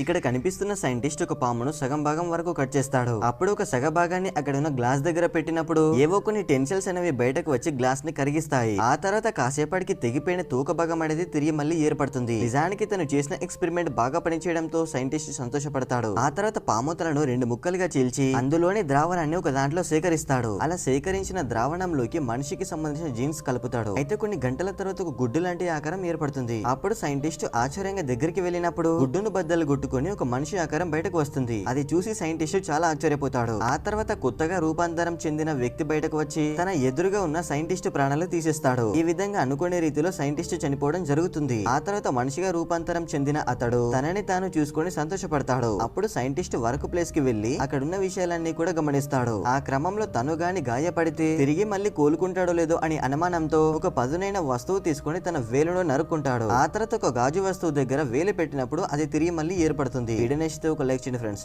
ఇక్కడ కనిపిస్తున్న సైంటిస్ట్ ఒక పామును సగం భాగం వరకు కట్ చేస్తాడు. అప్పుడు ఒక సగ భాగాన్ని అక్కడ ఉన్న గ్లాస్ దగ్గర పెట్టినప్పుడు ఏవో కొన్ని టెన్సిల్స్ అనేవి బయటకు వచ్చి గ్లాస్ని కరిగిస్తాయి. ఆ తర్వాత కాసేపటికి తెగిపోయిన తూక భాగం అనేది తిరిగి మళ్ళీ ఏర్పడుతుంది. నిజానికి తను చేసిన ఎక్స్పెరిమెంట్ బాగా పనిచేయడంతో సైంటిస్ట్ సంతోషపడతాడు. ఆ తర్వాత పాము తలను రెండు ముక్కలుగా చీల్చి అందులోని ద్రావణాన్ని ఒక దాంట్లో సేకరిస్తాడు. అలా సేకరించిన ద్రావణంలోకి మనిషికి సంబంధించిన జీన్స్ కలుపుతాడు. అయితే కొన్ని గంటల తర్వాత ఒక గుడ్డు లాంటి ఆకారం ఏర్పడుతుంది. అప్పుడు సైంటిస్ట్ ఆశ్చర్యంగా దగ్గరికి వెళ్ళినప్పుడు గుడ్డును బద్దలు కొట్టుకుని ఒక మనిషి ఆకారం బయటకు వస్తుంది. అది చూసి సైంటిస్ట్ చాలా ఆశ్చర్యపోతాడు. ఆ తర్వాత కొత్తగా రూపాంతరం చెందిన వ్యక్తి బయటకు వచ్చి తన ఎదురుగా ఉన్న సైంటిస్ట్ ప్రాణాలు తీసేస్తాడు. ఈ విధంగా అనుకునే రీతిలో సైంటిస్ట్ చనిపోవడం జరుగుతుంది. ఆ తర్వాత మనిషిగా రూపాంతరం చెందిన అతడు తనని తాను చూసుకొని సంతోషపడతాడు. అప్పుడు సైంటిస్ట్ వర్క్ ప్లేస్కి వెళ్ళి అక్కడున్న విషయాలన్నీ కూడా గమనిస్తాడు. ఆ క్రమంలో తను గాని గాయపడితే తిరిగి మళ్ళీ కోలుకుంటాడో లేదో అని అనుమానంతో ఒక పదునైన వస్తువు తీసుకొని తన వేలులో నరుక్కుంటాడు. ఆ తర్వాత ఒక గాజు వస్తువు దగ్గర వేలు పెట్టినప్పుడు అది తిరిగి మళ్ళీ ఏర్పడుతుంది. వీడియో నచ్చితే ఒక లైక్ చేయండి ఫ్రెండ్స్